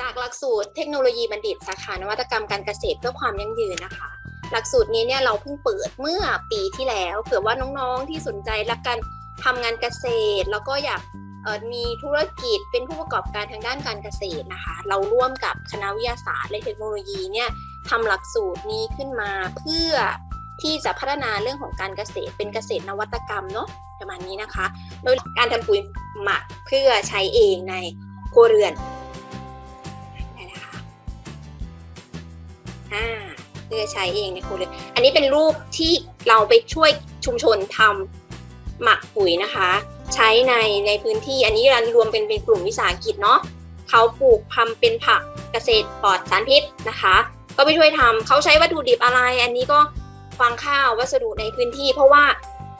จากหลักสูตรเทคโนโลยีบัณฑิตสาขานวัตกรรมการเกษตรเพื่อความยั่งยืนนะคะ หลักสูตรนี้เนี่ยเราเพิ่งเปิดเมื่อปีที่แล้วเผื่อว่าน้องๆที่สนใจรักการทำงานเกษตร แล้วก็อยากมีธุรกิจเป็นผู้ประกอบการทางด้านการเกษตรนะคะ เราร่วมกับคณะวิทยาศาสตร์และเทคโนโลยีเนี่ยทำหลักสูตรนี้ขึ้นมาเพื่อที่จะพัฒนาเรื่องของการเกษตรเป็นเกษตรนวัตกรรมเนาะประมาณนี้นะคะ โดยการทำปุ๋ยหมักเพื่อใช้เองในครัวเรือน อ่าเพื่อใช้เองในครัวเรือนอันนี้เป็นรูปที่เราไปช่วยชุมชนทำหมักปุ๋ยนะคะ ใช้ในในพื้นที่อันนี้เรารวมเป็นเป็นกลุ่มวิสาหกิจเนาะเขาปลูกทำเป็นผักเกษตรปลอดสารพิษนะคะ ก็ไปช่วยทำเขาใช้วัตถุดิบอะไร อันนี้ก็ฟางข้าววัสดุในพื้นที่ เพราะว่า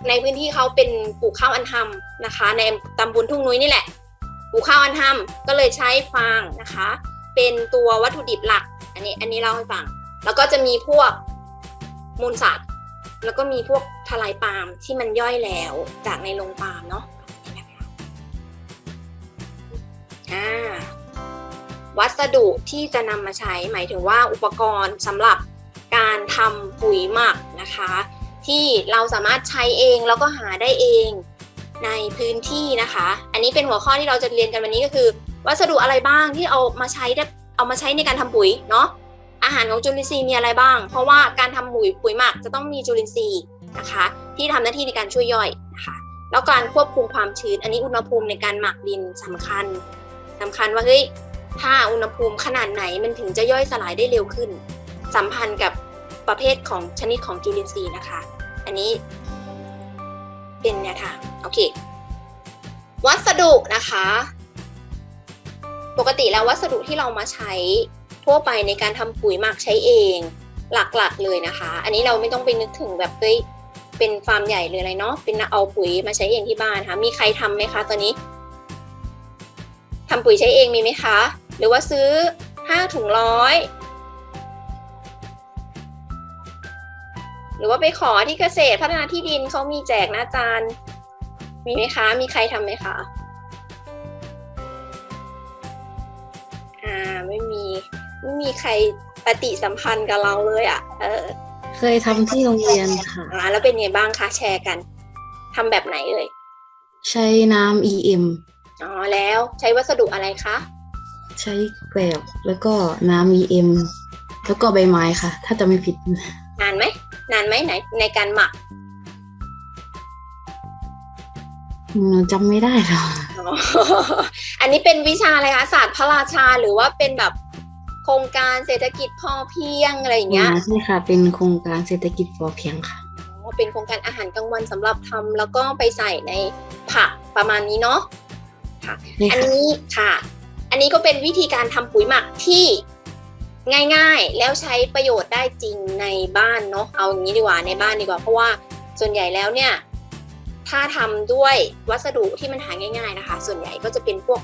ในพื้นที่เขาเป็นปลูกข้าวอันทำนะคะ ในตำบลทุ่งนุ้ยนี่แหละปลูกข้าวอันทำก็เลยใช้ฟางนะคะ เป็นตัววัตถุดิบหลัก อันนี้อันนี้เล่าให้ฟัง แล้วก็จะมีพวกมูลสัตว์ แล้วก็มีพวกทลายปาล์มที่มันย่อยแล้วจากในโรงปาล์มเนาะอ่าวัสดุที่จะนำมาใช้หมายถึงว่าอุปกรณ์สำหรับการทำปุ๋ยหมักนะคะ ที่เราสามารถใช้เองแล้วก็หาได้เองในพื้นที่นะคะ อันนี้เป็นหัวข้อที่เราจะเรียนกันวันนี้ก็คือ วัสดุอะไรบ้างที่เอามาใช้ได้เอามาใช้ในการทำปุ๋ยเนาะ อาหารของจุลินทรีย์มีอะไรบ้าง เพราะว่าการทำปุ๋ยปุ๋ยหมักจะต้องมีจุลินทรีย์นะคะ ที่ทำหน้าที่ในการช่วยย่อยนะคะแล้วการควบคุมความชื้น อันนี้อุณหภูมิในการหมักดินสำคัญสำคัญว่าเฮ้ยถ้าอุณหภูมิขนาดไหนมันถึงจะย่อยสลายได้เร็วขึ้น สัมพันธ์กับประเภทของชนิดของจุลินทรีย์นะคะ อันนี้เป็นเนี่ยค่ะโอเค วัสดุนะคะ ปกติแล้ววัสดุที่เรามาใช้ ทั่วไปในการทำปุ๋ยหมักใช้เองหลักๆเลยนะคะ อันนี้เราไม่ต้องไปนึกถึงแบบเฮ้ยเป็นฟาร์มใหญ่เลยออะไรเนาะเป็นเอาปุ๋ยมาใช้เองที่บ้านค่ะ มีใครทำไหมคะตอนนี้ทำปุ๋ยใช้เองมีไหมคะ หรือว่าซื้อห้าถุงร้อยหรือว่าไปขอที่เกษตรพัฒนาที่ดินเขามีแจกน้าจานมีไหมคะ มีใครทำไหมคะ อ่า ไม่มี ไม่มีใครปฏิสัมพันธ์กับเราเลยอะ่ะ เออ เคยทำที่โรงเรียนค่ะอ่าแล้วเป็นไงบ้างคะแชร์กันทำแบบไหนเอ่ยใช้น้ำ EM อ๋อแล้วใช้วัสดุอะไรคะ ใช้แกลบแล้วก็น้ำ EM แล้วก็ใบไม้ค่ะ ถ้าจะไม่ผิด นานไหมนานไหมไหนในการหมักหนูจำไม่ได้หรอกอ๋ออันนี้เป็นวิชาอะไรคะศาสตร์พระราชาหรือว่าเป็นแบบโครงการเศรษฐกิจพอเพียงอะไรอย่างเงี้ยอ่าใช่ค่ะ เป็นโครงการเศรษฐกิจพอเพียงค่ะอ๋อเป็นโครงการอาหารกลางวันสำหรับทำแล้วก็ไปใส่ในผักประมาณนี้เนาะค่ะนี่อันค่ะนี้ค่ะ อันนี้ก็เป็นวิธีการทำปุ๋ยหมักที่ง่ายๆ แล้วใช้ประโยชน์ได้จริงในบ้านเนาะเอาอย่างนี้ดีกว่าในบ้านดีกว่า เพราะว่าส่วนใหญ่แล้วเนี่ย ถ้าทำด้วยวัสดุที่มันหาง่าย ๆนะคะ ส่วนใหญ่ก็จะเป็นพวก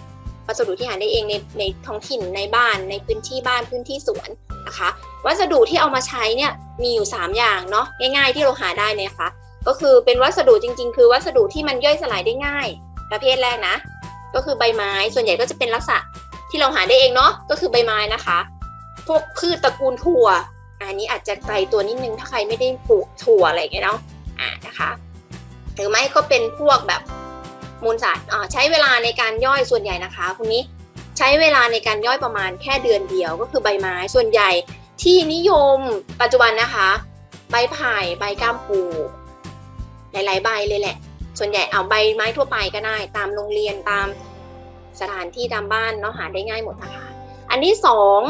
วัสดุที่หาได้เองในในท้องถิ่นในบ้านในพื้นที่บ้านพื้นที่สวนนะคะ วัสดุที่เอามาใช้เนี่ยมีอยู่ 3 อย่างเนาะง่าย ๆ ที่เราหาได้เนี่ยค่ะก็คือเป็นวัสดุจริง ๆ คือวัสดุที่มันย่อยสลายได้ง่าย ประเภทแรกนะ ก็คือใบไม้ส่วนใหญ่ก็จะเป็นลักษณะที่เราหาได้เองเนาะก็คือใบไม้นะคะ พวกพืชตระกูลถั่ว อันนี้อาจจะไกลตัวนิดนึงถ้าใครไม่ได้ปลูกถั่วอะไรอย่างเงี้ยเนาะอ่านะคะ หรือไม่ก็เป็นพวกแบบ มูลสัตว์ใช้เวลาในการย่อยส่วนใหญ่นะคะคุณนี้ใช้เวลาในการย่อยประมาณแค่เดือนเดียวก็คือใบไม้ส่วนใหญ่ที่นิยมปัจจุบันนะคะ ใบไผ่ใบก้ามปูหลาย ๆ ใบเลยแหละ ส่วนใหญ่เอาใบไม้ทั่วไปก็ได้ ตามโรงเรียนตามสถานที่ตามบ้านเนาะหาได้ง่ายหมดนะคะ อันที่สอง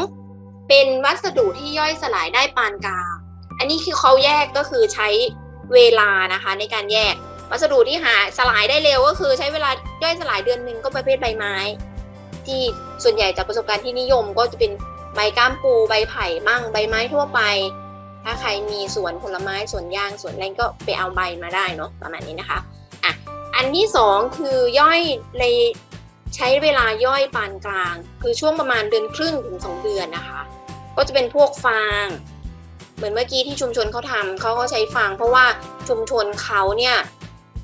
เป็นวัสดุที่ย่อยสลายได้ปานกลางอันนี้คือเขาแยกก็คือใช้เวลานะคะในการแยก วัสดุที่หาสลายได้เร็วก็คือใช้เวลาย่อยสลายเดือนหนึ่งก็ประเภทใบไม้ ที่ส่วนใหญ่จากประสบการณ์ที่นิยมก็จะเป็นใบก้ามปูใบไผ่มั่งใบไม้ทั่วไป ถ้าใครมีสวนผลไม้สวนยางสวนอะไรก็ไปเอาใบมาได้เนาะประมาณนี้นะคะอะอันที่สองคือย่อยเลยใช้เวลาย่อยปานกลาง คือช่วงประมาณเดือนครึ่งถึงสองเดือนนะคะ ก็จะเป็นพวกฟาง เหมือนเมื่อกี้ที่ชุมชนเขาทำเขาก็ใช้ฟางเพราะว่าชุมชนเขาเนี่ย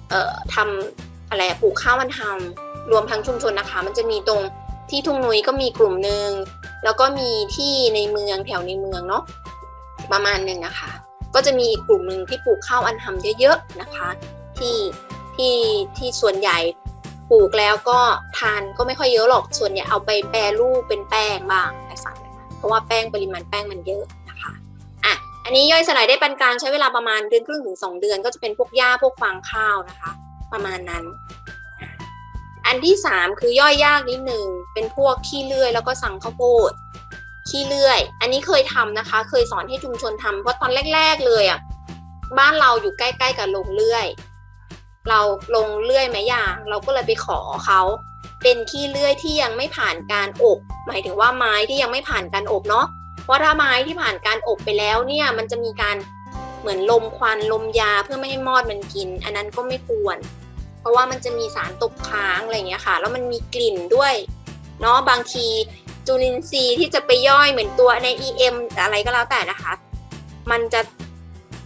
เอ่อทำอะไรปลูกข้าวมันทำรวมทั้งชุมชนนะคะ มันจะมีตรงที่ทุ่งนุ้ยก็มีกลุ่มหนึ่งแล้วก็มีที่ในเมืองแถวในเมืองเนาะประมาณหนึ่งนะคะ ก็จะมีอีกกลุ่มหนึ่งที่ปลูกข้าวอันทำเยอะๆนะคะ ที่ที่ที่ส่วนใหญ่ปลูกแล้วก็ทานก็ไม่ค่อยเยอะหรอกส่วนใหญ่เอาไปแปรรูปเป็นแป้งบ้างนะคะเพราะว่าแป้งปริมาณแป้งมันเยอะ อันนี้ย่อยสลายได้ปานกลางใช้เวลาประมาณเดือนครึ่งถึงสองเดือน ก็จะเป็นพวกหญ้าพวกฟางข้าวนะคะ ประมาณนั้น อันที่สามคือย่อยยากนิดหนึ่งเป็นพวกขี้เลื่อยแล้วก็สังข้าวโพดขี้เลื่อย อันนี้เคยทำนะคะ เคยสอนให้ชุมชนทำเพราะตอนแรก ๆ เลยอะบ้านเราอยู่ใกล้ๆกับโรงเลื่อย เราลงเลื่อยไหมยางเราก็เลยไปขอเขาเป็นขี้เลื่อยที่ยังไม่ผ่านการอบ หมายถึงว่าไม้ที่ยังไม่ผ่านการอบเนาะ เพราะถ้าไม้ที่ผ่านการอบไปแล้วเนี่ยมันจะมีการเหมือนลมควันลมยาเพื่อไม่ให้มอดมันกิน อันนั้นก็ไม่ควร เพราะว่ามันจะมีสารตกค้างอะไรอย่างเงี้ยค่ะ แล้วมันมีกลิ่นด้วยเนาะบางทีจุลินทรีย์ที่จะไปย่อยเหมือนตัวใน EM อะไรก็แล้วแต่นะคะ มันจะ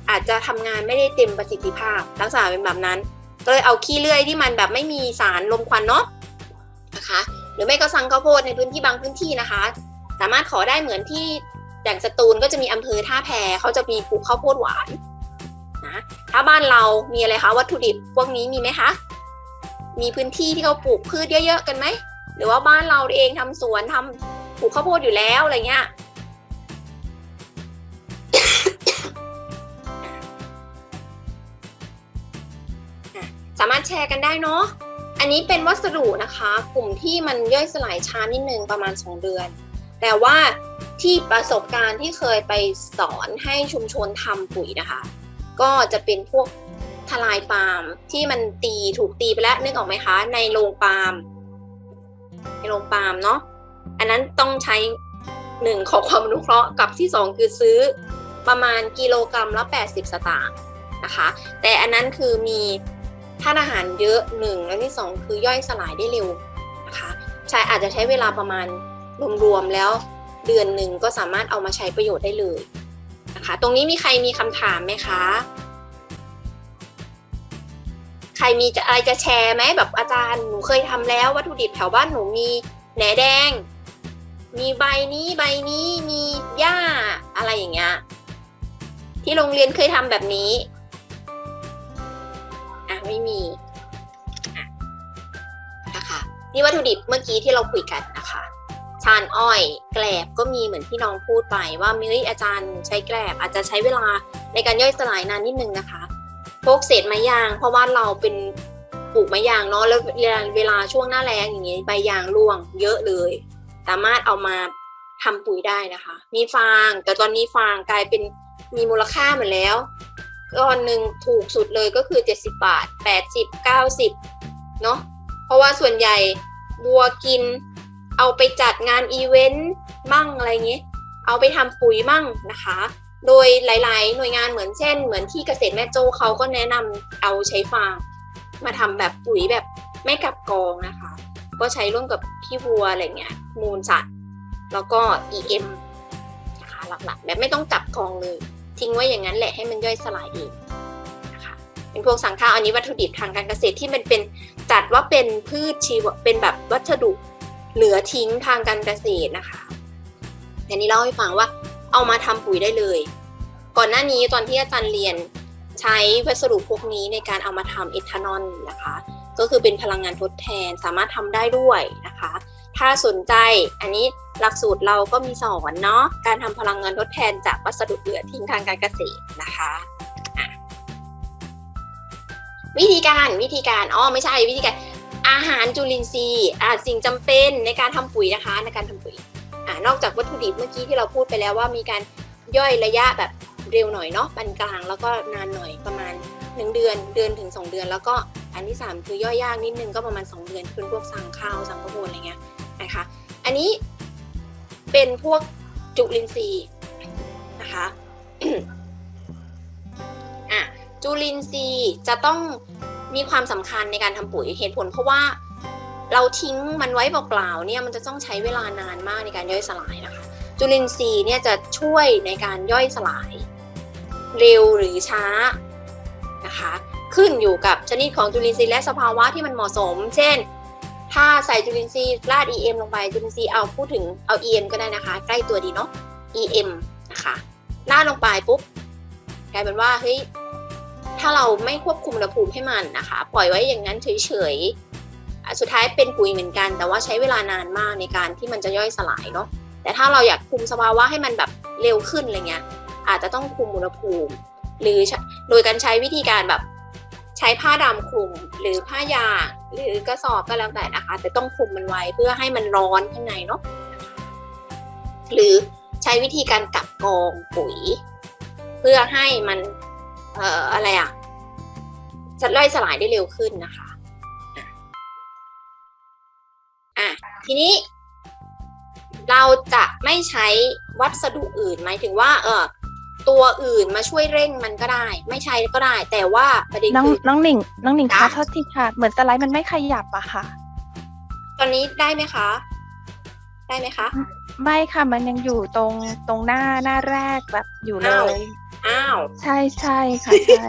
อาจจะทำงานไม่ได้เต็มประสิทธิภาพลักษณะเป็นแบบนั้น ก็เลยเอาขี้เลื่อยที่มันแบบไม่มีสารลมควันเนาะนะคะ หรือไม่ก็สังข้าวโพดในพื้นที่บางพื้นที่นะคะ สามารถขอได้เหมือนที่อย่างสตูลก็จะมีอำเภอท่าแพเขาจะมีปลูกข้าวโพดหวานนะถ้าบ้านเรามีอะไรคะวัตถุดิบพวกนี้มีไหมคะมีพื้นที่ที่เขาปลูกพืชเยอะๆกันไหมหรือว่าบ้านเราเองทำสวนทำปลูกข้าวโพดอยู่แล้วอะไรเงี้ยสามารถแชร์กันได้เนาะอันนี้เป็นวัสดุนะคะ กลุ่มที่มันย่อยสลายช้านิดนึงประมาณ 2 เดือน แต่ว่าที่ประสบการณ์ที่เคยไปสอนให้ชุมชนทำปุ๋ยนะคะ ก็จะเป็นพวกทลายปาล์มที่มันตีถูกตีไปแล้วนึกออกไหมคะ ในโรงปาล์มในโรงปาล์มเนาะอันนั้นต้องใช้หนึ่งขอความอนุเคราะห์กับที่สองคือซื้อประมาณกิโลกรัมละ 80 สตางค์นะคะ แต่อันนั้นคือมีธาตุอาหารเยอะหนึ่งแล้วที่สองคือย่อยสลายได้เร็วนะคะใช้อาจจะใช้เวลาประมาณ รวมๆแล้วเดือนหนึ่งก็สามารถเอามาใช้ประโยชน์ได้เลยนะคะ ตรงนี้มีใครมีคำถามไหมคะ ใครมีจะอะไรจะแชร์ไหมแบบอาจารย์หนูเคยทำแล้ววัตถุดิบแถวบ้านหนูมีแหนแดง มีใบนี้ใบนี้มีหญ้าอะไรอย่างเงี้ยที่โรงเรียนเคยทำแบบนี้อะไม่มีนะคะนี่วัตถุดิบเมื่อกี้ที่เราคุยกันนะคะ ชานอ้อยแกลบก็มีเหมือนที่น้องพูดไปว่ามิอาจารย์ใช้แกลบอาจจะใช้เวลาในการย่อยสลายนานนิดนึงนะคะพวกเศษไม้ยาง เพราะว่าเราเป็นปลูกไม้ยางเนาะแล้วเวลาช่วงหน้าแล้งอย่างนี้ใบยางร่วงเยอะเลย สามารถเอามาทำปุ๋ยได้นะคะ มีฟางแต่ตอนนี้ฟางกลายเป็นมีมูลค่าเหมือนแล้วก้อนหนึ่งถูกสุดเลยก็คือ 70 บาท 80 90เนาะเพราะว่าส่วนใหญ่บัวกิน เอาไปจัดงานอีเวนต์มั่งอะไรเงี้ยเอาไปทำปุ๋ยมั่งนะคะ โดยหลาย ๆ หน่วยงานเหมือนเช่น เหมือนที่เกษตรแม่โจ้เขาก็แนะนำเอาใช้ฟางมาทำแบบปุ๋ยแบบไม่กลับกองนะคะ ก็ใช้ร่วมกับขี้วัวอะไรเงี้ยมูลสัตว์แล้วก็ EM นะคะหลักๆ แบบไม่ต้องจับกองเลย ทิ้งไว้อย่างนั้นแหละให้มันย่อยสลายเองนะคะเป็นพวกสังข้าวอันนี้วัตถุดิบทางการเกษตรที่มันเป็นจัดว่าเป็นพืชชีวเป็นแบบวัสดุ เหลือทิ้งทางการเกษตรนะคะอันนี้เล่าให้ฟังว่าเอามาทำปุ๋ยได้เลย ก่อนหน้านี้ตอนที่อาจารย์เรียนใช้วัสดุพวกนี้ในการเอามาทำเอทานอลนะคะ ก็คือเป็นพลังงานทดแทนสามารถทำได้ด้วยนะคะ ถ้าสนใจอันนี้หลักสูตรเราก็มีสอนเนาะการทำพลังงานทดแทนจากวัสดุเหลือทิ้งทางการเกษตรนะคะะวิธีการวิธีการอ๋อไม่ใช่วิธีการ อาหารจุลินทรีย์สิ่งจำเป็นในการทำปุ๋ยนะคะในการทำปุ๋ยอนอกจากวัตถุดิบเมื่อกี้ที่เราพูดไปแล้วว่ามีการย่อยระยะแบบเร็วหน่อยเนาะปานกลางแล้วก็นานหน่อยประมาณ 1 เดือนเดือนถึง 2 เดือน แล้วก็อันที่ 3 คือย่อยยากนิดนึงก็ประมาณ 2 เดือนเป็นพวกสั่งข้าวสั่งข้าวโพดอะไรเงี้ยนะคะอันนี้เป็นพวกจุลินทรีย์นะคะจุลินทรีย์จะต้อง มีความสำคัญในการทำปุ๋ยเหตุผลเพราะว่าเราทิ้งมันไว้เปล่าๆเนี่ยมันจะต้องใช้เวลานานมากในการย่อยสลายนะคะ จุลินทรีย์เนี่ยจะช่วยในการย่อยสลาย เร็วหรือช้านะคะขึ้นอยู่กับชนิดของจุลินทรีย์และสภาวะที่มันเหมาะสม เช่น ถ้าใส่จุลินทรีย์ราด EM ลงไปจุลินทรีย์เอาพูดถึงเอา EM ก็ได้นะคะ ใกล้ตัวดีเนาะ EM นะคะราดลงไปปุ๊บกลายเป็นว่าเฮ้ย ถ้าเราไม่ควบคุมอุณหภูมิให้มันนะคะ ปล่อยไว้อย่างนั้นเฉยๆ สุดท้ายเป็นปุ๋ยเหมือนกัน แต่ว่าใช้เวลานานมากในการที่มันจะย่อยสลายเนาะ แต่ถ้าเราอยากคุมสภาวะให้มันแบบเร็วขึ้นอะไรเงี้ย อาจจะต้องคุมอุณหภูมิ หรือโดยการใช้วิธีการแบบใช้ผ้าดำคลุมหรือผ้ายางหรือกระสอบก็แล้วแต่นะคะ แต่ต้องคลุมมันไว้เพื่อให้มันร้อนข้างในเนาะหรือใช้วิธีการกักกองปุ๋ย เพื่อให้มัน เอ่ออะไรอะจะย่อยสลายได้เร็วขึ้นนะคะอะทีนี้ เราจะไม่ใช้วัสดุอื่นหมายถึงว่า เออตัวอื่นมาช่วยเร่งมันก็ได้ ไม่ใช้ก็ได้ แต่ว่าประเด็นน้องคือน้องหนิงน้องหนิงจ้ะคะโทษทีค่ะ เหมือนสไลด์มันไม่ขยับอะค่ะ ตอนนี้ได้ไหมคะ ได้ไหมคะ ไม่ค่ะมันยังอยู่ตรงตรงหน้าหน้าแรกแบบอยู่เลอ้าว ย อ้าว ใช่ใช่ค่ะใช่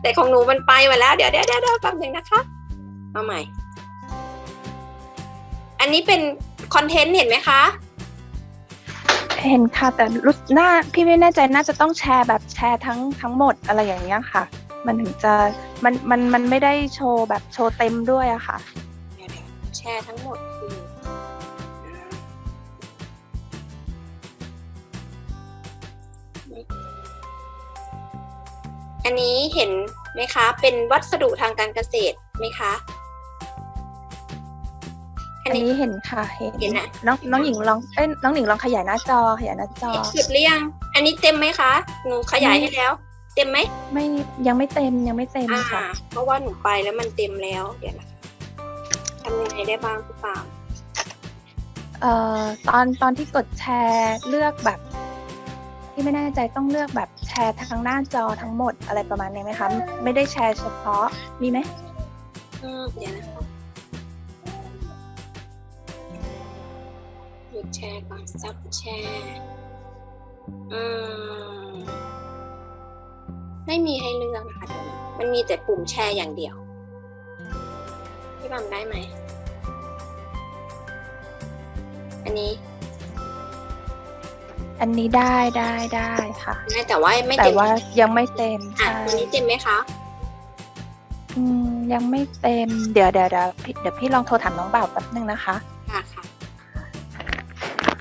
แต่ของหนูมันไปมาแล้ว เดี๋ยวเดี๋ยวเดี๋ยวเดี๋ยวแป๊บหนึงนะคะเอาใหม่ อันนี้เป็นคอนเทนต์เห็นไหมคะ เห็นค่ะ แต่รู้หน้าพี่ไม่แน่ใจน่าจะต้องแชร์แบบแชร์ทั้งทั้งหมดอะไรอย่างเงี้ยค่ะ มันถึงจะมันมันมันไม่ได้โชว์แบบโชว์เต็มด้วยอะค่ะเดี๋ยวเดี๋ยวแชร์ทั้งหมด ออันนี้เห็นไหมคะ เป็นวัสดุทางการเกษตรไหมคะ อัอันนนี้นี้เห็นค่ะ เห็นเห็นอะน้องน้องหญิงลองเอ้ยน้องหนิงลองขยายหน้าจอขยายหน้าจอสุดหรือยัง อันนี้เต็มไหมคะ หนูขยายให้แล้ว เต็มไหม ไม่ยังไม่เต็มยังไม่เต็มอ่าค่ะ เพราะว่าหนูไปแล้วมันเต็มแล้ว เดี๋ยวนะทำยังไงได้บ้างพี่ปาล์มเอ่อตอนตอนที่กดแชร์เลือกแบบ ที่ไม่แน่ใจต้องเลือกแบบแช ร์ทั้งหน้าจอทั้งหมดอะไรประมาณนี้ไหมคะ ไม่ได้แชร์เฉพาะ มีไหมอืมเดี๋ยวนะคะหยุดแชร์ก่อนซับแชร์อืมไม่มีให้เลือกนะคะเดี๋ยวนะมันมีแต่ปุ่มแชร์อย่างเดียว พี่ปาล์มได้ไหม อันนี้ อันนี้ได้ได้ได้ค่ะได้แต่ว่าไม่แต่เต็มว่ายังไม่เต็มอะใช่อันนี้เต็มไหมคะอืมยังไม่เต็ม เดี๋ยวเดี๋ยวเดี๋ยวพี่เดี๋ยวพี่ลองโทรถามน้องบ่าวแป๊บนึงนะคะ ค่ะค่ะ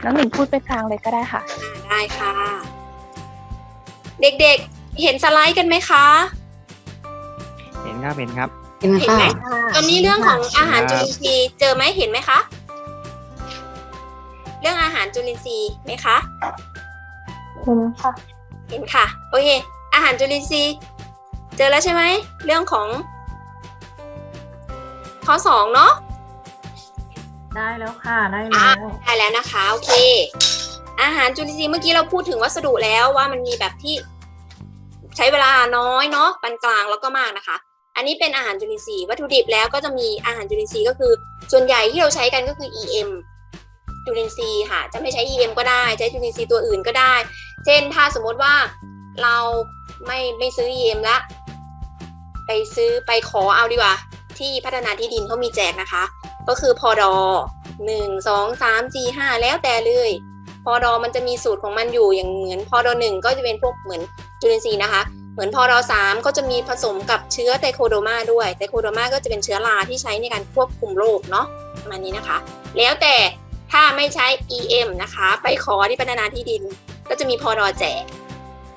น้องหนิงพูดไปกลางเลยก็ได้ค่ะ อ่าได้ค่ะ เด็กๆ เห็นสไลด์กันไหมคะ เห็นครับเห็นครับ เห็นไหมเห็นคะไหมตอนนี้เรื่องของอาหารจุลินทรีย์เจอไหมเห็นไหมคะเรื่องอาหารจุลินทรีย์ไหมคะเห็นค่ะ เห็นค่ะ โอเค อาหารจุลินทรีย์ เจอแล้วใช่ไหม เรื่องของ ข้อสองเนาะ ได้แล้วค่ะ ได้อะแล้ว ได้แล้วนะคะ โอเค อาหารจุลินทรีย์เมื่อกี้เราพูดถึงวัสดุแล้วว่ามันมีแบบที่ใช้เวลาน้อยเนาะ ปานกลางแล้วก็มากนะคะ อันนี้เป็นอาหารจุลินทรีย์ วัตถุดิบแล้วก็จะมีอาหารจุลินทรีย์ก็คือ ส่วนใหญ่ที่เราใช้กันก็คือ EM จุลินทรีย์ค่ะ จะไม่ใช้ EM ก็ได้ ใช้จุลินทรีย์ตัวอื่นก็ได้ เช่นถ้าสมมติว่าเราไม่ไม่ซื้อ EM ละ ไปซื้อไปขอเอาดีกว่า ที่พัฒนาที่ดินเขามีแจกนะคะ ก็คือพอดอหนึ่งสองสามสี่ห้าแล้วแต่เลยพอดอมันจะมีสูตรของมันอยู่อย่างเหมือนพอดอหนึ่งก็จะเป็นพวกเหมือนจุลินทรีย์นะคะ เหมือนพอดอสามก็จะมีผสมกับเชื้อไตโคโดมาด้วยไตโคโดมาก็จะเป็นเชื้อราที่ใช้ในการควบคุมโรคเนาะประมาณนี้นะคะ แล้วแต่ ถ้าไม่ใช้ EM นะคะ ไปขอที่พัฒนาที่ดิน ก็จะมีพอดอแจก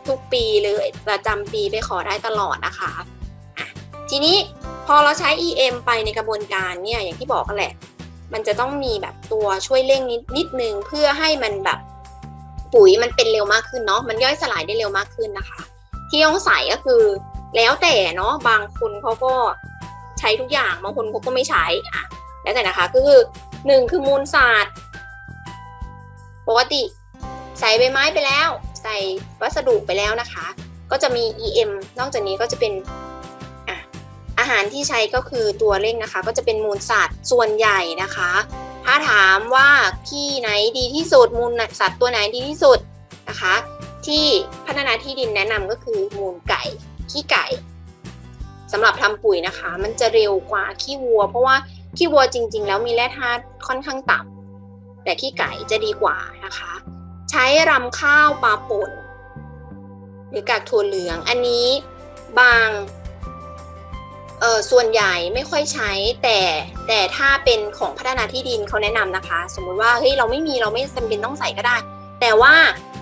ทุกปีเลยประจำปีไปขอได้ตลอดนะคะะทีนี้พอเราใช้ EM ไปในกระบวนการเนี่ยอย่างที่บอกกันแหละ มันจะต้องมีแบบตัวช่วยเร่งนิดนิดนึงเพื่อให้มันแบบปุ๋ยมันเป็นเร็วมากขึ้นเนาะมันย่อยสลายได้เร็วมากขึ้นนะคะ ที่ต้องใส่ก็คือแล้วแต่เนาะบางคนเขาก็ใช้ทุกอย่างบางคนเขาก็ไม่ใช้อะแล้วแต่นะคะก็คือหนึ่งคือมูลศาสตร์ ปกติใส่ใบไม้ไปแล้ว ใส่วัสดุไปแล้วนะคะ ก็จะมี EM นอกจากนี้ก็จะเป็นอาหารที่ใช้ก็คือตัวเร่งนะคะ ก็จะเป็นมูลสัตว์ส่วนใหญ่นะคะ ถ้าถามว่าที่ไหนดีที่สุดมูลสัตว์ตัวไหนดีที่สุดนะคะ ที่พัฒนาที่ดินแนะนำก็คือมูลไก่ขี้ไก่สำหรับทำปุ๋ยนะคะ มันจะเร็วกว่าขี้วัว เพราะว่าขี้วัวจริง ๆ แล้วมีแร่ธาตุค่อนข้างต่ำ แต่ขี้ไก่จะดีกว่านะคะ ใช้รำข้าวปลาป่น หรือกากถั่วเหลืองอันนี้บางเออส่วนใหญ่ไม่ค่อยใช้แต่แต่ถ้าเป็นของพัฒนาที่ดินเขาแนะนำนะคะ สมมุติว่าเฮ้ยเราไม่มีเราไม่จำเป็นต้องใส่ก็ได้ แต่ว่า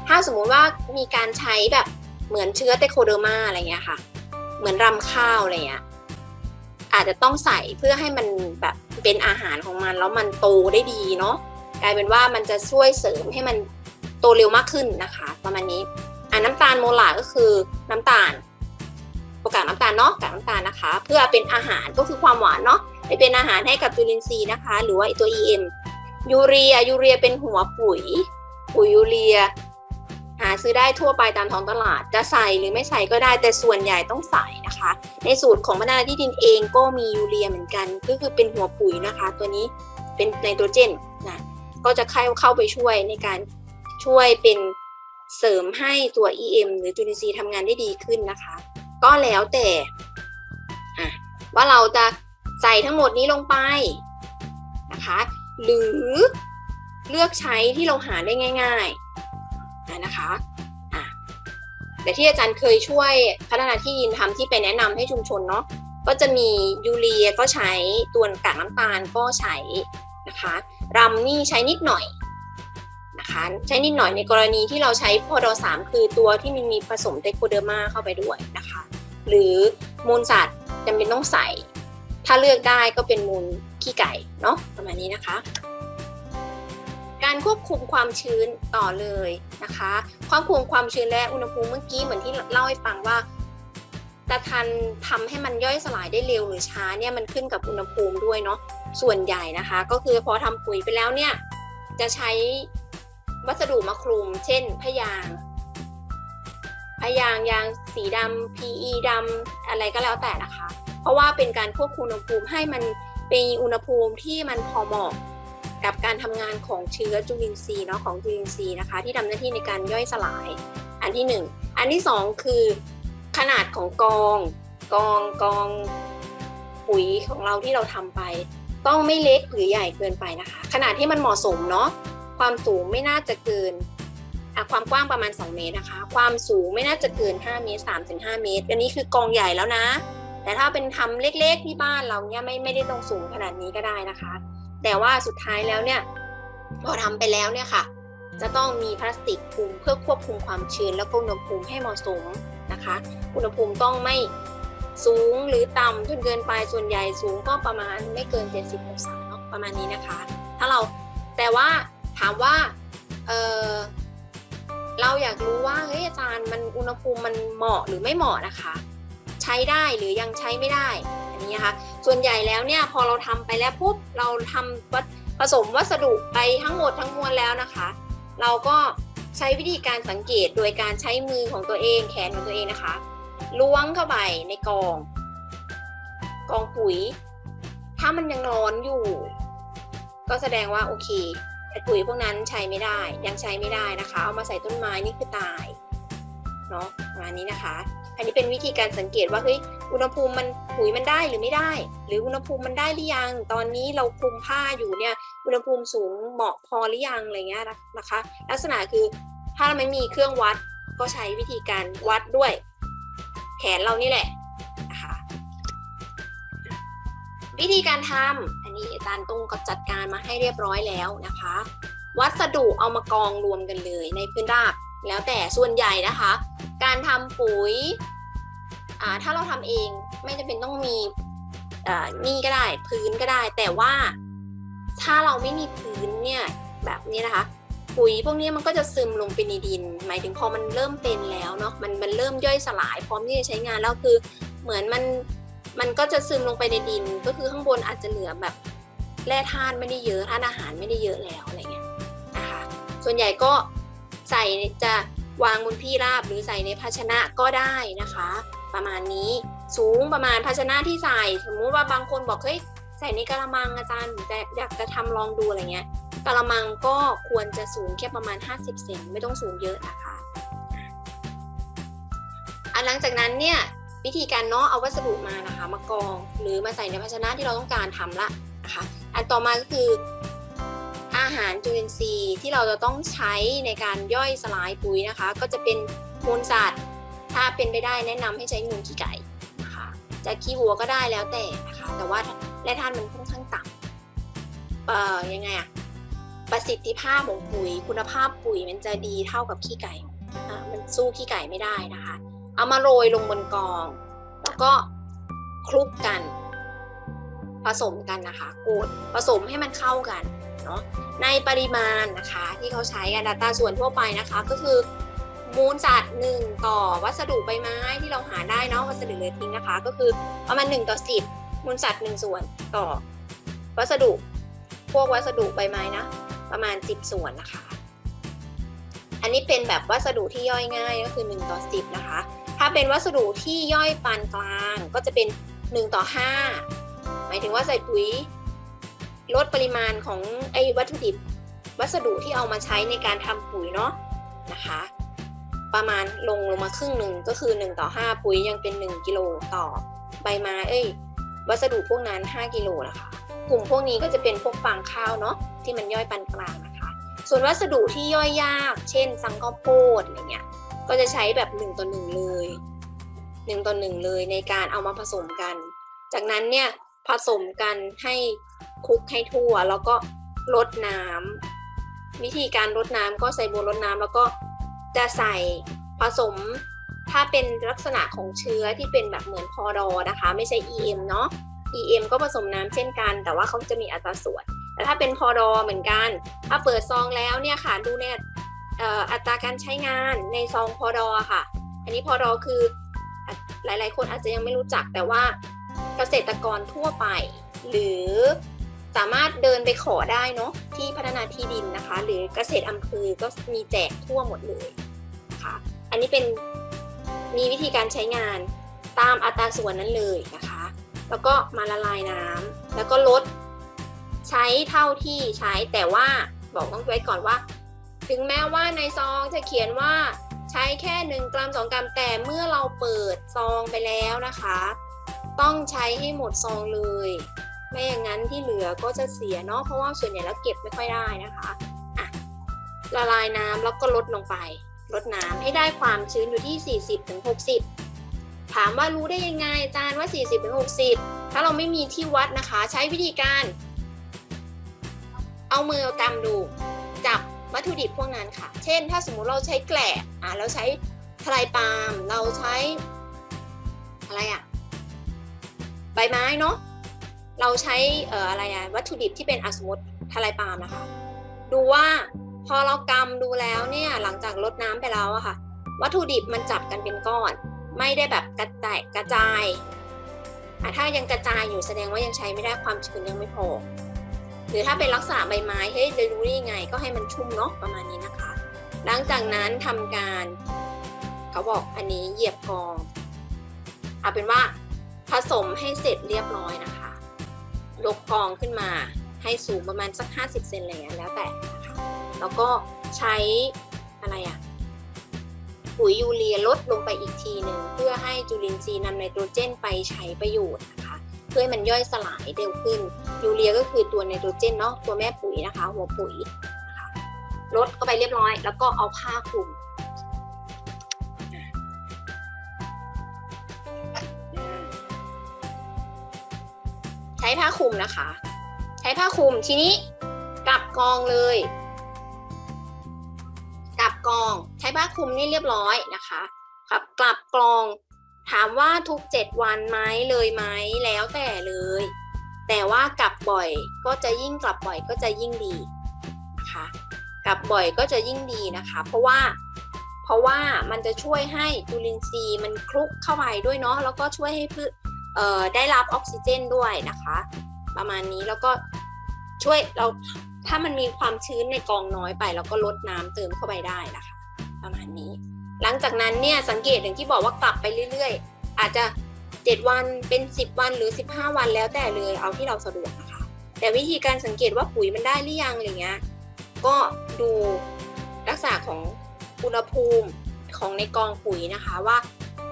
ถ้าสมมุติว่ามีการใช้แบบเหมือนเชื้อเตโคเดอร์มาอะไรเงี้ยค่ะ เหมือนรำข้าวอะไรเงี้ยอาจจะต้องใส่เพื่อให้มันแบบเป็นอาหารของมันแล้วมันโตได้ดีเนาะ กลายเป็นว่ามันจะช่วยเสริมให้มันโตเร็วมากขึ้นนะคะ ประมาณนี้อ่าน้ำตาลโมลาก็คือน้ำตาลโอกาสน้ำตาลเนาะกากน้ำตาลนะคะ เพื่อเป็นอาหารก็คือความหวานเนาะไปเป็นอาหารให้กับจุลินทรีย์นะคะ หรือว่าตัว EM ยูเรียยูเรียเป็นหัวปุ๋ยปุ๋ยยูเรีย หาซื้อได้ทั่วไปตามท้องตลาด จะใส่หรือไม่ใส่ก็ได้แต่ส่วนใหญ่ต้องใส่นะคะ ในสูตรของพัฒนาที่ดินเองก็มียูเรียเหมือนกัน ก็คือเป็นหัวปุ๋ยนะคะ ตัวนี้เป็นไนโตรเจนนะ ก็จะเข้าเข้าไปช่วยในการช่วยเป็นเสริมให้ตัว EM หรือจุลินทรีย์ทำงานได้ดีขึ้นนะคะ ก็แล้วแต่ว่าเราจะใส่ทั้งหมดนี้ลงไปนะคะ หรือเลือกใช้ที่เราหาได้ง่ายๆนะคะแต่ที่อาจารย์เคยช่วยพัฒนาที่ดินทำที่ไปแนะนำให้ชุมชนเนาะก็จะมียูเรียก็ใช้ตัวกากน้ำตาลก็ใช้นะคะ รำนี่ใช้นิดหน่อยนะคะใช้นิดหน่อยในกรณีที่เราใช้พอดสามคือตัวที่มันมีผสมเตโคเดอร์มาเข้าไปด้วยนะคะ หรือมูลสัตว์จำเป็นต้องใส่ ถ้าเลือกได้ก็เป็นมูลขี้ไก่เนาะประมาณนี้นะคะ การควบคุมความชื้นต่อเลยนะคะควบคุมความชื้นและอุณหภูมิเมื่อกี้เหมือนที่เล่าให้ฟังว่าจะทันทำให้มันย่อยสลายได้เร็วหรือช้าเนี่ยมันขึ้นกับอุณหภูมิด้วยเนาะส่วนใหญ่นะคะ ก็คือพอทำปุ๋ยไปแล้วเนี่ย จะใช้วัสดุมาคลุม เช่นพยางพยางยางสีดำ PE ดำอะไรก็แล้วแต่นะคะ เพราะว่าเป็นการควบคุมอุณหภูมิให้มันเป็นอุณหภูมิที่มันพอเหมาะกับการทำงานของเชื้อจุลินทรีย์เนาะของจุลินทรีย์นะคะ ที่ทำหน้าที่ในการย่อยสลาย อันที่หนึ่งอันที่สองคือขนาดของกองกองกองปุ๋ยของเราที่เราทำไป ต้องไม่เล็กหรือใหญ่เกินไปนะคะ ขนาดที่มันเหมาะสมเนาะความสูงไม่น่าจะเกินความกว้างประมาณ 2 เมตรนะคะ ความสูงไม่น่าจะเกิน 5 เมตร3ถึง5เมตร อันนี้คือกองใหญ่แล้วนะ แต่ถ้าเป็นทำเล็กๆที่บ้านเราเนี่ยไม่ไม่ได้ต้องสูงขนาดนี้ก็ได้นะคะ แต่ว่าสุดท้ายแล้วเนี่ยพอทำไปแล้วเนี่ยค่ะ จะต้องมีพลาสติกคลุมเพื่อควบคุมความชื้นและอุณหภูมิให้เหมาะสมนะคะ อุณหภูมิต้องไม่ สูงหรือต่ำจนเกินไปส่วนใหญ่สูงก็ประมาณไม่เกิน 70องศาเนาะประมาณนี้นะคะ ถ้าเราแต่ว่าถามว่าเออเราอยากรู้ว่าเฮ้ยอาจารย์มันอุณหภูมิมันเหมาะหรือไม่เหมาะนะคะ ใช้ได้หรือยังใช้ไม่ได้อันนี้นะคะส่วนใหญ่แล้วเนี่ยพอเราทำไปแล้วปุ๊บเราทำวัสผสมวัสดุไปทั้งหมดทั้งมวลแล้วนะคะ เราก็ใช้วิธีการสังเกตโดยการใช้มือของตัวเองแขนของตัวเองนะคะ ล้วงเข้าไปในกอง กองปุ๋ย ถ้ามันยังร้อนอยู่ ก็แสดงว่าโอเคไอ้ปุ๋ยพวกนั้นใช้ไม่ได้ยังใช้ไม่ได้นะคะ เอามาใส่ต้นไม้นี่คือตายเนาะประมาณนี้นะคะ อันนี้เป็นวิธีการสังเกตว่าเฮ้ยอุณหภูมิมันปุ๋ยมันได้หรือไม่ได้ หรืออุณหภูมิมันได้หรือยัง ตอนนี้เราคลุมผ้าอยู่เนี่ยอุณหภูมิสูงเหมาะพอหรือยังอะไรเงี้ยนะคะ ลักษณะคือถ้าเราไม่มีเครื่องวัดก็ใช้วิธีการวัดด้วย แขนเรานี่แหละนะคะวิธีการทำอันนี้อาจารย์ตุ้งก็จัดการมาให้เรียบร้อยแล้วนะคะ วัสดุเอามากองรวมกันเลยในพื้นราบแล้วแต่ส่วนใหญ่นะคะ การทำปุ๋ยอ่าถ้าเราทำเองไม่จำเป็นต้องมีอ่านี่ก็ได้พื้นก็ได้ แต่ว่าถ้าเราไม่มีพื้นเนี่ยแบบนี้นะคะ ปุ๋ยพวกนี้มันก็จะซึมลงไปในดิน หมายถึงพอมันเริ่มเป็นแล้วเนาะมันมันเริ่มย่อยสลายพร้อมที่จะใช้งานแล้วคือเหมือนมันมันก็จะซึมลงไปในดิน ก็คือข้างบนอาจจะเหลือแบบแร่ธาตุไม่ได้เยอะธาตุอาหารไม่ได้เยอะแล้วอะไรเงี้ยนะคะส่วนใหญ่ก็ใส่จะวางบนที่ราบหรือใส่ในภาชนะก็ได้นะคะ ประมาณนี้สูงประมาณภาชนะที่ใส่ สมมุติว่าบางคนบอกเฮ้ยใส่ในกระมังอาจารย์แต่อยากจะทำลองดูอะไรเงี้ย กระมังก็ควรจะสูงแค่ประมาณ 50 เซนไม่ต้องสูงเยอะนะคะอันหลังจากนั้นเนี่ยวิธีการเนาะเอาวัสดุมานะคะ มากองหรือมาใส่ในภาชนะที่เราต้องการทำละนะคะ อันต่อมาก็คืออาหารจุลินทรีย์ที่เราจะต้องใช้ในการย่อยสลายปุ๋ยนะคะ ก็จะเป็นมูลสัตว์ถ้าเป็นไปได้แนะนำให้ใช้มูลขี้ไก่นะคะจะขี้วัวก็ได้แล้วแต่นะคะแต่ว่าแร่ธาตุมันค่อนข้างต่ำเอ่อยังไงอะ ประสิทธิภาพของปุ๋ย คุณภาพปุ๋ยมันจะดีเท่ากับขี้ไก่อะมันสู้ขี้ไก่ไม่ได้นะคะ เอามาโรยลงบนกอง แล้วก็คลุกกัน ผสมกันนะคะโกดผสมให้มันเข้ากันเนาะในปริมาณนะคะที่เขาใช้กันดัตราส่วนทั่วไปนะคะก็คือมูลสัตว์หนึ่งต่อวัสดุใบไม้ที่เราหาได้เนาะวัสดุเหลือทิ้งนะคะ ก็คือประมาณหนึ่งต่อสิบมูลสัตว์หนึ่งส่วนต่อ วัสดุ พวกวัสดุใบไม้นะ ประมาณสิบส่วนนะคะ อันนี้เป็นแบบวัสดุที่ย่อยง่ายก็คือ 1 ต่อ 10 นะคะ ถ้าเป็นวัสดุที่ย่อยปานกลางก็จะเป็น 1 ต่อ 5 หมายถึงว่าใส่ปุ๋ยลดปริมาณของไอ้วัตถุดิบวัสดุที่เอามาใช้ในการทำปุ๋ยเนาะนะคะ ประมาณลงลงมาครึ่งหนึ่งก็คือ 1 ต่อ 5 ปุ๋ยยังเป็น 1 กิโลต่อใบไม้เอ้ย วัสดุพวกนั้น 5 กิโลนะคะ กลุ่มพวกนี้ก็จะเป็นพวกฟางข้าวเนาะที่มันย่อยปานกลางนะคะ ส่วนวัสดุที่ย่อยยาก เช่นสังข้าวโพดอะไรเงี้ยก็จะใช้แบบหนึ่งต่อหนึ่งเลยหนึ่งต่อหนึ่งเลยในการเอามาผสมกัน จากนั้นเนี่ยผสมกันให้คลุกให้ทั่ว แล้วก็ลดน้ำวิธีการลดน้ำก็ใส่บัวลดน้ำแล้วก็จะใส่ผสมถ้าเป็นลักษณะของเชื้อที่เป็นแบบเหมือนพอดอนะคะ ไม่ใช่ EM เนาะ EM ก็ผสมน้ำเช่นกัน แต่ว่าเขาจะมีอัตราส่วน แต่ถ้าเป็นพอดอเหมือนกัน ถ้าเปิดซองแล้วเนี่ยค่ะดูเนี่ยอัตราการใช้งานในซองพอดอค่ะ อันนี้พอดอคือหลาย ๆ คนอาจจะยังไม่รู้จักแต่ว่าเกษตรกรทั่วไป หรือสามารถเดินไปขอได้เนาะที่พัฒนาที่ดินนะคะ หรือเกษตรอำเภอก็มีแจกทั่วหมดเลยนะคะอันนี้เป็นมีวิธีการใช้งานตามอัตราส่วนนั้นเลยนะคะ แล้วก็มาละลายน้ำแล้วก็ลดใช้เท่าที่ใช้แต่ว่าบอกต้องไว้ก่อนว่า ถึงแม้ว่าในซองจะเขียนว่าใช้แค่ 1 กรัม 2 กรัม แต่เมื่อเราเปิดซองไปแล้วนะคะ ต้องใช้ให้หมดซองเลย ไม่อย่างนั้นที่เหลือก็จะเสียเนาะเพราะว่าส่วนใหญ่แล้วเก็บไม่ค่อยได้นะคะอะละลายน้ำแล้วก็ลดลงไปลดน้ำให้ได้ความชื้นอยู่ที่ 40-60 ถามว่ารู้ได้ยังไงอาจารย์ว่า 40-60 ถ้าเราไม่มีที่วัดนะคะ ใช้วิธีการ เอามือกำดู จับวัตถุดิบพวกนั้นค่ะ เช่น ถ้าสมมุติเราใช้แกลบอะเราใช้ทลายปาล์มเราใช้ อะไรอะใบไม้เนาะเราใช้เอ่ออะไรอะวัตถุดิบที่เป็นอสมมติทลายปาล์มนะคะ ดูว่าพอเรากำดูแล้วเนี่ยหลังจากลดน้ำไปแล้วอะค่ะ วัตถุดิบมันจับกันเป็นก้อน ไม่ได้แบบกระจายกระจายถ้ายังกระจายอยู่แสดงว่ายังใช้ไม่ได้ความชื้นยังไม่พอ หรือถ้าเป็นลักษณะใบไม้เฮ้ยจะรู้ได้ยังไง ก็ให้มันชุ่มเนาะประมาณนี้นะคะ หลังจากนั้นทำการเขาบอกอันนี้เหยียบกองเอาเป็นว่าผสมให้เสร็จเรียบร้อยนะคะยกกองขึ้นมาให้สูงประมาณสัก 50 เซนอะไรอย่างเงี้ยแล้วแต่นะคะแล้วก็ใช้อะไรอะ ปุ๋ยยูเรียลดลงไปอีกทีหนึ่งเพื่อให้จุลินทรีย์นำไนโตรเจนไปใช้ประโยชน์นะคะ เพื่อให้มันย่อยสลายเร็วขึ้น ยูเรียก็คือตัวไนโตรเจนเนาะตัวแม่ปุ๋ยนะคะ หัวปุ๋ยนะคะลดเข้าไปเรียบร้อย แล้วก็เอาผ้าคลุมใช้ผ้าคลุมนะคะ ใช้ผ้าคลุมทีนี้กลับกองเลย กอง ใช้ผ้าคลุมนี่เรียบร้อยนะคะครับกลับกอง ถามว่าทุกเจ็ดวันไหมเลยไหมแล้วแต่เลย แต่ว่ากลับบ่อยก็จะยิ่งกลับบ่อยก็จะยิ่งดีนะคะกลับบ่อยก็จะยิ่งดีนะคะ เพราะว่าเพราะว่ามันจะช่วยให้จุลินทรีย์มันคลุกเข้าไปด้วยเนาะแล้วก็ช่วยให้พืชเอ่อได้รับออกซิเจนด้วยนะคะ ประมาณนี้แล้วก็ช่วยเรา ถ้ามันมีความชื้นในกองน้อยไปเราก็ลดน้ำเติมเข้าไปได้นะคะ ประมาณนี้ หลังจากนั้นเนี่ยสังเกตอย่างที่บอกว่ากลับไปเรื่อยๆ อาจจะ 7 วันเป็น 10 วันหรือ 15 วันแล้วแต่เลยเอาที่เราสะดวกนะคะ แต่วิธีการสังเกตว่าปุ๋ยมันได้หรือยังอะไรเงี้ยก็ดูลักษณะของอุณหภูมิของในกองปุ๋ยนะคะว่า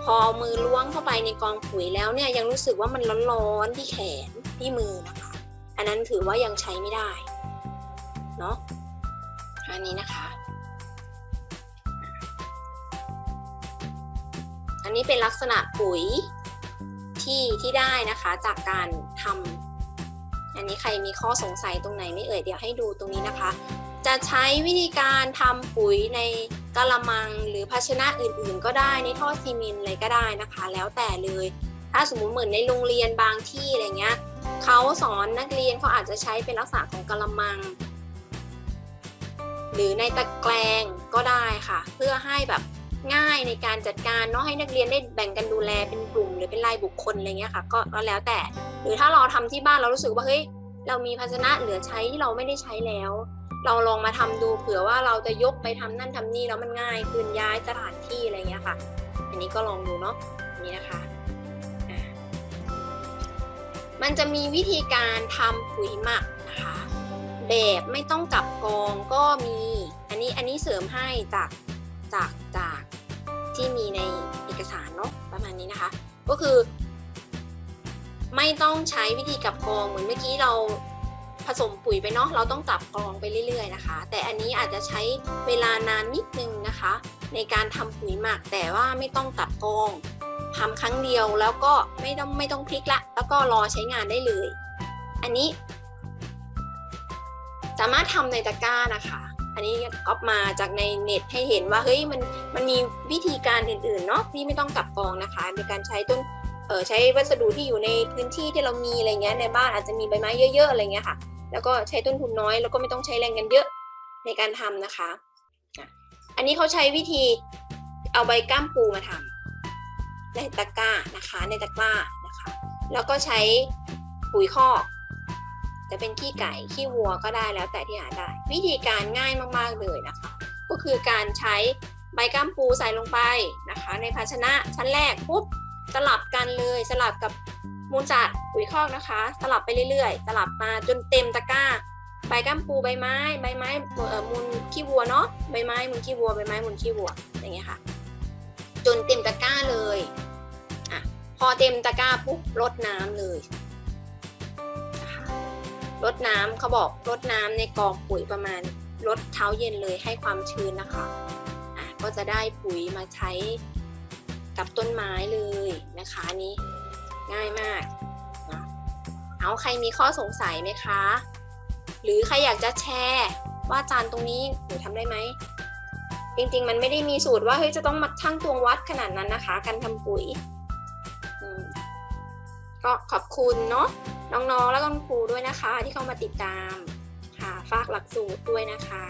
พอมือล้วงเข้าไปในกองปุ๋ยแล้วเนี่ยยังรู้สึกว่ามันร้อนๆที่แขนที่มือนะคะ อันนั้นถือว่ายังใช้ไม่ได้ เนาะอันนี้นะคะ อันนี้เป็นลักษณะปุ๋ยที่ที่ได้นะคะจากการทำอันนี้ใครมีข้อสงสัยตรงไหนไม่เอ่ยเดี๋ยวให้ดูตรงนี้นะคะ จะใช้วิธีการทำปุ๋ยในกะละมังหรือภาชนะอื่นๆ ก็ได้ในท่อซีเมนต์อะไรก็ได้นะคะ แล้วแต่เลยถ้าสมมุติเหมือนในโรงเรียนบางที่อะไรเงี้ยเขาสอนนักเรียนเขาอาจจะใช้เป็นลักษณะของกะละมัง หรือในตะแกรงก็ได้ค่ะ เพื่อให้แบบง่ายในการจัดการเนาะให้นักเรียนได้แบ่งกันดูแลเป็นกลุ่ม หรือเป็นรายบุคคลอะไรเงี้ยค่ะ ก็แล้วแต่ หรือถ้าเราทำที่บ้านเรารู้สึกว่าเฮ้ยเรามีภาชนะเหลือใช้ที่เราไม่ได้ใช้แล้ว เราลองมาทำดูเผื่อว่าเราจะยกไปทำนั่นทำนี่แล้วมันง่ายขึ้นย้ายสถานที่อะไรเงี้ยค่ะ อันนี้ก็ลองดูเนาะนนี้นะคะมันจะมีวิธีการทำปุ๋ยหมัก แบบไม่ต้องกลับกองก็มี อันนี้อันนี้เสริมให้จากจากจากที่มีในเอกสารเนาะประมาณนี้นะคะ ก็คือ ไม่ต้องใช้วิธีกลับกองเหมือนเมื่อกี้เราผสมปุ๋ยไปเนาะเราต้องกลับกองไปเรื่อยๆนะคะ แต่อันนี้อาจจะใช้เวลานานนิดนึงนะคะ ในการทำปุ๋ยหมักแต่ว่าไม่ต้องกลับกองทำครั้งเดียวแล้วก็ไม่ต้องไม่ต้องพลิกละ แล้วก็รอใช้งานได้เลย อันนี้ สามารถทำในตะกร้านะคะ อันนี้ก๊อปมาจากในเน็ตให้เห็นว่าเฮ้ยมันมันมีวิธีการอื่นๆเนาะที่ไม่ต้องกลับกองนะคะ ในการใช้ต้นเออใช้วัสดุที่อยู่ในพื้นที่ที่เรามีอะไรเงี้ยในบ้านอาจจะมีใบไม้เยอะๆอะไรเงี้ยค่ะ แล้วก็ใช้ต้นทุนน้อยแล้วก็ไม่ต้องใช้แรงกันเยอะในการทำนะคะอะอันนี้เขาใช้วิธีเอาใบก้ามปูมาทำในตะกร้านะคะในตะกร้านะคะ แล้วก็ใช้ปุ๋ยคอก จะเป็นขี้ไก่ขี้วัวก็ได้แล้วแต่ที่หาได้ วิธีการง่ายมากๆเลยนะคะ ก็คือการใช้ใบก้ามปูใส่ลงไปนะคะ ในภาชนะชั้นแรกปุ๊บสลับกันเลยสลับกับมูลสัตว์ปุ๋ยคอกนะคะ สลับไปเรื่อยๆ สลับมาจนเต็มตะกร้า ใบก้ามปูใบไม้ใบไม้มูลขี้วัวเนาะใบไม้มูลขี้วัวใบไม้มูลขี้วัวอย่างเงี้ยค่ะ จนเต็มตะกร้าเลยอะพอเต็มตะกร้าปุ๊บลดน้ำเลย รดน้ำเขาบอกรดน้ำในกองปุ๋ยประมาณลดเท้าเย็นเลยให้ความชื้นนะคะอะก็จะได้ปุ๋ยมาใช้กับต้นไม้เลยนะคะนี้ง่ายมากนะเอาใครมีข้อสงสัยไหมคะ หรือใครอยากจะแชร์ว่าจานตรงนี้หนูทำได้ไหมจริงๆ มันไม่ได้มีสูตรว่าเฮ้ยจะต้องมาชั่งตวงวัดขนาดนั้นนะคะ การทำปุ๋ยก็ขอบคุณเนาะ น้องๆ และคุณครูด้วยนะคะ ที่เข้ามาติดตามค่ะฝากหลักสูตรด้วยนะคะ